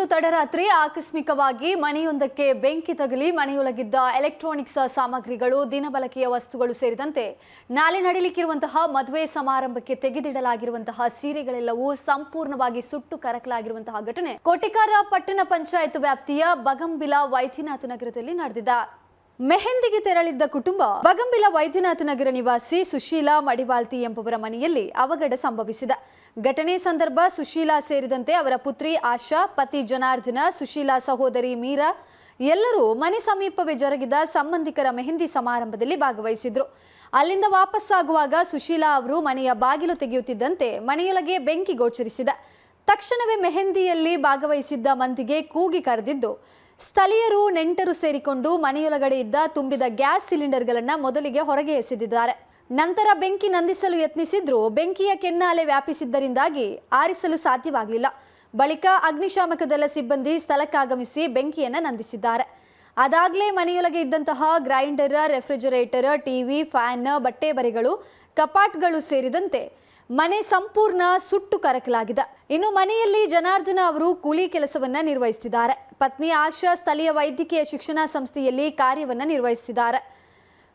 ಶನಿವಾರದಂದು ತಡರಾತ್ರಿ ಆಕಸ್ಮಿಕವಾಗಿ ಮನೆಯೊಂದಕ್ಕೆ ಬೆಂಕಿ ತಗುಲಿ ಮನೆಯೊಳಗಿದ್ದ ಎಲೆಕ್ಟ್ರಾನಿಕ್ಸ್ ಸಾಮಗ್ರಿಗಳು, ದಿನಬಳಕೆಯ ವಸ್ತುಗಳು ಸೇರಿದಂತೆ ನಾಳೆ ನಡೀಲಿಕ್ಕಿರುವಂತಹ ಮದುವೆ ಸಮಾರಂಭಕ್ಕೆ ತೆಗೆದಿಡಲಾಗಿರುವಂತಹ ಸೀರೆಗಳೆಲ್ಲವೂ ಸಂಪೂರ್ಣವಾಗಿ ಸುಟ್ಟು ಕರಕಲಾಗಿರುವಂತಹ ಘಟನೆ ಕೋಟಿಕಾರ ಪಟ್ಟಣ ಪಂಚಾಯತ್ ವ್ಯಾಪ್ತಿಯ ಬಗಂಬಿಲಾ ವೈದ್ಯನಾಥ ನಗರದಲ್ಲಿ ನಡೆದಿದೆ. ಮೆಹಂದಿಗೆ ತೆರಳಿದ್ದ ಕುಟುಂಬ ಬಗಂಬಿಲ ವೈದ್ಯನಾಥ ನಗರ ನಿವಾಸಿ ಸುಶೀಲಾ ಮಡಿವಾಲ್ತಿ ಎಂಬುವರ ಮನೆಯಲ್ಲಿ ಅವಘಡ ಸಂಭವಿಸಿದೆ. ಘಟನೆ ಸಂದರ್ಭ ಸುಶೀಲಾ ಸೇರಿದಂತೆ ಅವರ ಪುತ್ರಿ ಆಶಾ, ಪತಿ ಜನಾರ್ದನ, ಸುಶೀಲಾ ಸಹೋದರಿ ಮೀರಾ ಎಲ್ಲರೂ ಮನೆ ಸಮೀಪವೇ ಜರುಗಿದ ಸಂಬಂಧಿಕರ ಮೆಹಂದಿ ಸಮಾರಂಭದಲ್ಲಿ ಭಾಗವಹಿಸಿದ್ರು. ಅಲ್ಲಿಂದ ವಾಪಸ್ಸಾಗುವಾಗ ಸುಶೀಲಾ ಅವರು ಮನೆಯ ಬಾಗಿಲು ತೆಗೆಯುತ್ತಿದ್ದಂತೆ ಮನೆಯೊಳಗೆ ಬೆಂಕಿ ಗೋಚರಿಸಿದ. ತಕ್ಷಣವೇ ಮೆಹಂದಿಯಲ್ಲಿ ಭಾಗವಹಿಸಿದ್ದ ಮಂದಿಗೆ ಕೂಗಿ ಕರೆದಿದ್ದು ಸ್ಥಳೀಯರು ನೆಂಟರು ಸೇರಿಕೊಂಡು ಮನೆಯೊಳಗಡೆ ಇದ್ದ ತುಂಬಿದ ಗ್ಯಾಸ್ ಸಿಲಿಂಡರ್ಗಳನ್ನು ಮೊದಲಿಗೆ ಹೊರಗೆ ಎಸೆದಿದ್ದಾರೆ. ನಂತರ ಬೆಂಕಿ ನಂದಿಸಲು ಯತ್ನಿಸಿದ್ರೂ. ಬೆಂಕಿಯ ಕೆನ್ನಾಲೆ ವ್ಯಾಪಿಸಿದ್ದರಿಂದಾಗಿ ಆರಿಸಲು ಸಾಧ್ಯವಾಗಲಿಲ್ಲ. ಬಳಿಕ ಅಗ್ನಿಶಾಮಕ ಸಿಬ್ಬಂದಿ ಸ್ಥಳಕ್ಕಾಗಮಿಸಿ ಬೆಂಕಿಯನ್ನು ನಂದಿಸಿದ್ದಾರೆ. ಅದಾಗಲೇ ಮನೆಯೊಳಗೆ ಇದ್ದಂತಹ ಗ್ರೈಂಡರ್, ರೆಫ್ರಿಜರೇಟರ್, ಟಿವಿ, ಫ್ಯಾನ್, ಬಟ್ಟೆ ಬರೆಗಳು, ಕಪಾಟ್ಗಳು ಸೇರಿದಂತೆ ಮನೆ ಸಂಪೂರ್ಣ ಸುಟ್ಟು ಕರಕಲಾಗಿದೆ. ಇನ್ನು ಮನೆಯಲ್ಲಿ ಜನಾರ್ದನ ಅವರು ಕೂಲಿ ಕೆಲಸವನ್ನ ನಿರ್ವಹಿಸುತ್ತಿದ್ದಾರೆ ಪತ್ನಿ ಆಶಾ ಸ್ಥಳೀಯ ವೈದ್ಯಕೀಯ ಶಿಕ್ಷಣ ಸಂಸ್ಥೆಯಲ್ಲಿ ಕಾರ್ಯವನ್ನ ನಿರ್ವಹಿಸುತ್ತಿದ್ದಾರೆ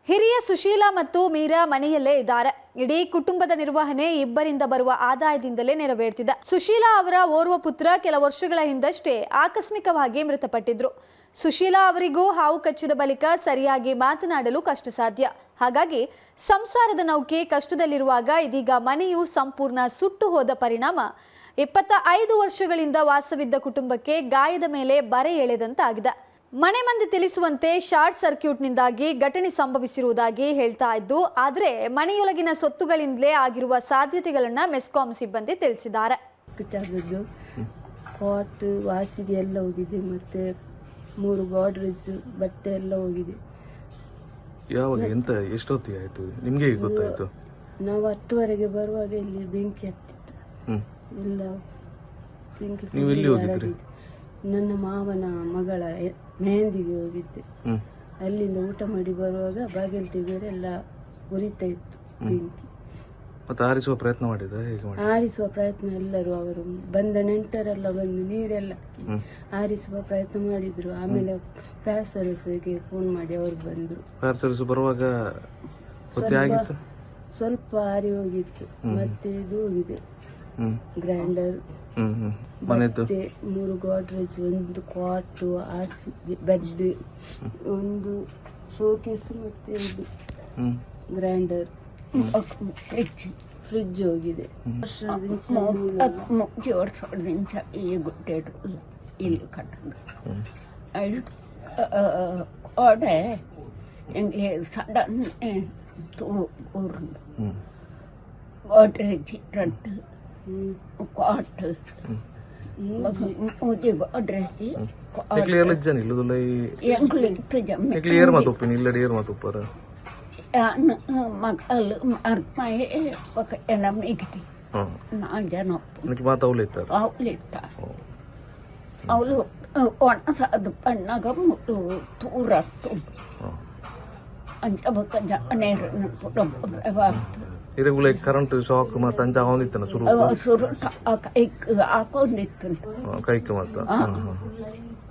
ಹಿರಿಯ ಸುಶೀಲಾ ಮತ್ತು ಮೀರಾ ಮನೆಯಲ್ಲೇ ಇದ್ದಾರೆ. ಇಡೀ ಕುಟುಂಬದ ನಿರ್ವಹಣೆ ಇಬ್ಬರಿಂದ ಬರುವ ಆದಾಯದಿಂದಲೇ ನೆರವೇರ್ತಿದೆ. ಸುಶೀಲಾ ಅವರ ಓರ್ವ ಪುತ್ರ ಕೆಲ ವರ್ಷಗಳ ಹಿಂದಷ್ಟೇ ಆಕಸ್ಮಿಕವಾಗಿ ಮೃತಪಟ್ಟಿದ್ರು. ಸುಶೀಲಾ ಅವರಿಗೂ ಹಾವು ಕಚ್ಚಿದ ಬಳಿಕ ಸರಿಯಾಗಿ ಮಾತನಾಡಲು ಕಷ್ಟ ಸಾಧ್ಯ ಹಾಗಾಗಿ ಸಂಸಾರದ ನೌಕೆ ಕಷ್ಟದಲ್ಲಿರುವಾಗ ಇದೀಗ ಮನೆಯು ಸಂಪೂರ್ಣ ಸುಟ್ಟು ಹೋದ ಪರಿಣಾಮ. ಇಪ್ಪತ್ತ ಐದು ವರ್ಷಗಳಿಂದ ವಾಸವಿದ್ದ ಕುಟುಂಬಕ್ಕೆ ಗಾಯದ ಮೇಲೆ ಬರೆ ಎಳೆದಂತಾಗಿದೆ. ಮನೆ ಮಂದಿ ತಿಳಿಸುವಂತೆ ಶಾರ್ಟ್ ಸರ್ಕ್ಯೂಟ್ನಿಂದಾಗಿ ಘಟನೆ ಸಂಭವಿಸಿರುವುದಾಗಿ ಹೇಳ್ತಾ ಇದ್ದು ಆದರೆ ಮನೆಯೊಳಗಿನ ಸೊತ್ತುಗಳಿಂದಲೇ ಆಗಿರುವ ಸಾಧ್ಯತೆಗಳನ್ನು ಮೆಸ್ಕಾಂ ಸಿಬ್ಬಂದಿ ತಿಳಿಸಿದ್ದಾರೆ. ಕಿತ್ತಾದದ್ದು ಪಾಟ್ ವಾಸಿಗೆ ಎಲ್ಲ ಹೋಗಿದೆ ಮತ್ತೆ ಮೂರು ಗಾಡ್ರೇಜ್ ಬಟ್ಟೆ ಎಲ್ಲ ಹೋಗಿದೆ. ಯಾವಾಗ ಎಂತ ಎಷ್ಟೊತ್ತಿಗೆ ಆಯ್ತು? ನಿಮ್ಗೆ ಹೇಗೆ ಗೊತ್ತಾಯ್ತು? ನಾವು ಹತ್ತುವರೆಗೆ ಬರುವಾಗ ಇಲ್ಲಿ ಬೆಂಕಿ ಹತ್ತಿತ್ತು. ಇಲ್ಲ ಎಲ್ಲ ಬೆಂಕಿ ನೀವು ಎಲ್ಲಿ ಹೋಗಿದ್ರಿ? ಹರಡಿದೆ. ನನ್ನ ಮಾವನ ಮಗಳ ಎ- ಮೆಹಂದಿಗೆ ಹೋಗಿದ್ದೆ. ಹ್ಮ್. ಅಲ್ಲಿಂದ ಊಟ ಮಾಡಿ ಬರುವಾಗ ಬಾಗಿಲು ತೆಗೆದರೆ ಎಲ್ಲ ಉರಿತಾ ಇತ್ತು ಬೆಂಕಿ. ಮತ್ತೆ ಆರಿಸುವ ಪ್ರಯತ್ನ ಮಾಡಿದ್ರೆ? ಹೇಗೆ ಮಾಡಿ ಆರಿಸುವ ಪ್ರಯತ್ನ ಎಲ್ಲರೂ ಅವರು ಬಂದ ನೆಂಟರೆಲ್ಲ ಬಂದು ನೀರೆಲ್ಲ ಹಾಕಿ ಆರಿಸುವ ಪ್ರಯತ್ನ ಮಾಡಿದ್ರು. ಆಮೇಲೆ ಪ್ಯಾಸರಸ್ಗೆ ಫೋನ್ ಮಾಡಿ ಅವರು ಬಂದರು. ಫೈರ್ ಸರ್ವಿಸ್ ಬರುವಾಗ ಸ್ವಲ್ಪ ಆಗಿತ್ತು? ಸ್ವಲ್ಪ ಆರಿ ಹೋಗಿತ್ತು. ಮತ್ತೆ ಇದು ಹೋಗಿದೆ. ಹ್ಮ್. ಗ್ರೈಂಡರ್ ಮನೆದ್ದು ಮತ್ತೆ ಮೂರು ಗೋಡ್ರೇಜ್ ಒಂದು ಕ್ವಾಟು ಹಾಸಿಗೆ ಬೆಡ್ ಒಂದು ಶೋಕೇಸ್ ಮತ್ತೆ ಇದು ಹ್ಮ್. ಗ್ರೈಂಡರ್ ಫ್ರಿಜ್ ಹೋಗಿದೆ. ಅಕ್ ಮುಖ್ಯ ವರ್ಷದಿಂದ ಈ ಗುಡ್ಡೆಡು. ಇಲ್ಲಿ ಕಟ್ಟಂಗ. ಕೋಡೆ. ಎಂಗ್ಲೆ ಸಡನ್ ತೂರ್ದು. ಹ್ಮ್. ಗೋಡ್ರೇಜ್ ರಡ್ಡು. ಗೋಡ್ರೇಜ್ ಕ್ಲಿಯರ್ ಇಜ್ಜನ ಇಲ್ಲದಲ್ಲ ಈ ಕ್ಲಿಯರ್ ಮಾತುಪ್ಪಿನ ಇಲ್ಲ ಡಿಯರ್ ಮಾತುಪ್ಪರ ಮಕ್ಕಳು ಅರ್ಮಾಯೇ ಒಕ ಎಲ್ಲ ಮಿಗಿತಿ ನಾ ಜನ ಮಾತು ಅವಳು ಇತ್ತ ಅವಳು ಇತ್ತ ಅವಳು ಒಣ ಸಾದು ಪಣ್ಣಾಗ ಮುಟ್ಟು ತೂರತ್ತು ಅಂಜ ಬಕ್ಕ ಜ ನೇರ ಇರೆಗುಲ ಕರೆಂಟ್ ಶಾಕ್ ಮತ್ತೆ ಅಂಚ ಅವನಿತ್ತನ ಶುರು ಸುರು ಕೈಕ್ ಹಾಕೊಂಡಿತ್ತು